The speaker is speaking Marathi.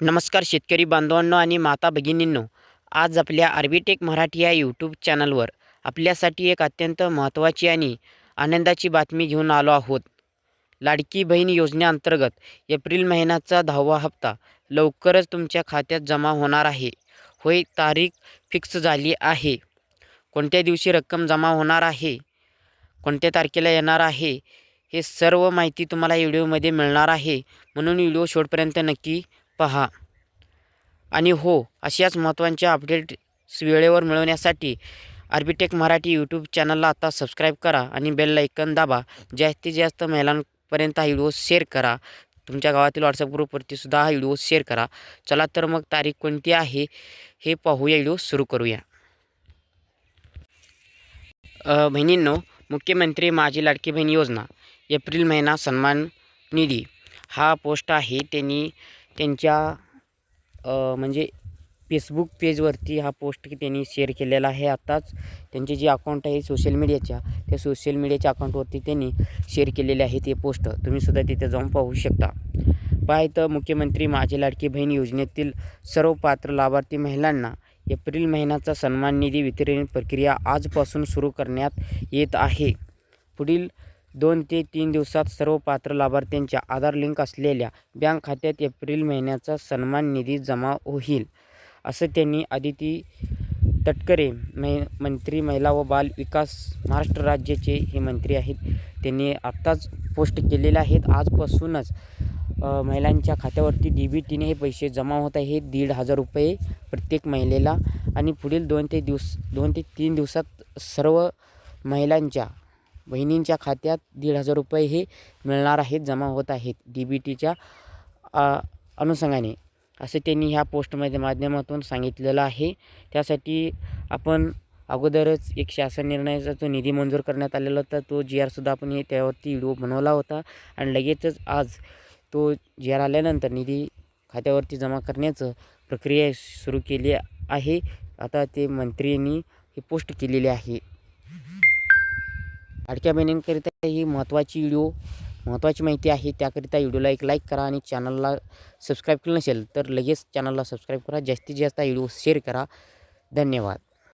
नमस्कार शेतकरी बांधवांनो आणि माता भगिनींनो. आज आपल्या आर्बिटेक मराठी या यूट्यूब चॅनलवर आपल्यासाठी एक अत्यंत महत्त्वाची आणि आनंदाची बातमी घेऊन आलो आहोत. लाडकी बहीण योजनेअंतर्गत एप्रिल महिन्याचा दहावा हप्ता लवकरच तुमच्या खात्यात जमा होणार आहे. होय तारीख फिक्स झाली आहे. कोणत्या दिवशी रक्कम जमा होणार आहे? कोणत्या तारखेला येणार आहे? हे सर्व माहिती तुम्हाला व्हिडिओमध्ये मिळणार आहे. म्हणून व्हिडिओ शेवटपर्यंत नक्की पहा. आणि हो अशाच महत्त्वाच्या अपडेट्स वेळेवर मिळवण्यासाठी आर्बिटेक मराठी यूट्यूब चॅनलला आता सबस्क्राईब करा आणि बेल लायकन दाबा. जास्तीत जास्त महिलांपर्यंत हा व्हिडिओ शेअर करा. तुमच्या गावातील व्हॉट्सअप ग्रुपवरती सुद्धा हा व्हिडिओ शेअर करा. चला तर मग तारीख कोणती आहे हे पाहूया व्हिडिओ सुरू करूया. बहिणींनो मुख्यमंत्री माझी लाडकी बहीण योजना एप्रिल महिना सन्मान निधी. हा पोस्ट आहे त्यांनी त्यांच्या म्हणजे फेसबुक पेजवरती हा पोस्ट त्यांनी शेअर केलेला आहे आत्ताच त्यांचे जे अकाउंट आहे सोशल मीडियाच्या त्या सोशल मीडियाच्या अकाउंटवरती त्यांनी शेअर केलेले आहे ते पोस्ट तुम्हीसुद्धा तिथे जाऊन पाहू शकता. पाय तर मुख्यमंत्री माझी लाडकी बहीण योजनेतील सर्व पात्र लाभार्थी महिलांना एप्रिल महिन्याचा सन्मान निधी वितरण प्रक्रिया आजपासून सुरू करण्यात येत आहे. पुढील दोन ते तीन दिवसात सर्व पात्र लाभार्थ्यांच्या आधार लिंक असलेल्या बँक खात्यात एप्रिल महिन्याचा सन्मान निधी जमा होईल असं त्यांनी आदिती तटकरे मै मंत्री महिला व बाल विकास महाराष्ट्र राज्याचे हे मंत्री आहेत. त्यांनी आत्ताच पोस्ट केलेले आहेत. आजपासूनच महिलांच्या खात्यावरती डी बी टीने हे पैसे जमा होत आहेत दीड हजार रुपये प्रत्येक महिलेला. आणि पुढील दोन ते दिवस दोन ते तीन दिवसात सर्व महिलांच्या बहिणींच्या खात्यात दीड हजार रुपये हे मिळणार आहेत जमा होत आहेत. डी बी टीच्या अनुषंगाने. असं त्यांनी ह्या पोस्टमध्ये माध्यमातून सांगितलेलं आहे. त्यासाठी आपण अगोदरच एक शासन निर्णयाचा जो निधी मंजूर करण्यात आलेला होता तो जी आरसुद्धा आपण हे त्यावरती व्हिडिओ बनवला होता. आणि लगेचच आज तो जी आर आल्यानंतर निधी खात्यावरती जमा करण्याचं प्रक्रिया सुरू केली आहे. आता ते मंत्र्यांनी ही पोस्ट केलेली आहे. लाडक्या बहिणींकरिता ही महत्त्वाची व्हिडिओ महत्त्वाची माहिती आहे. त्याकरिता व्हिडिओला एक लाईक करा आणि चॅनलला सबस्क्राईब केलं नसेल तर लगेच चॅनलला सबस्क्राईब करा. जास्तीत जास्त व्हिडिओ शेअर करा. धन्यवाद.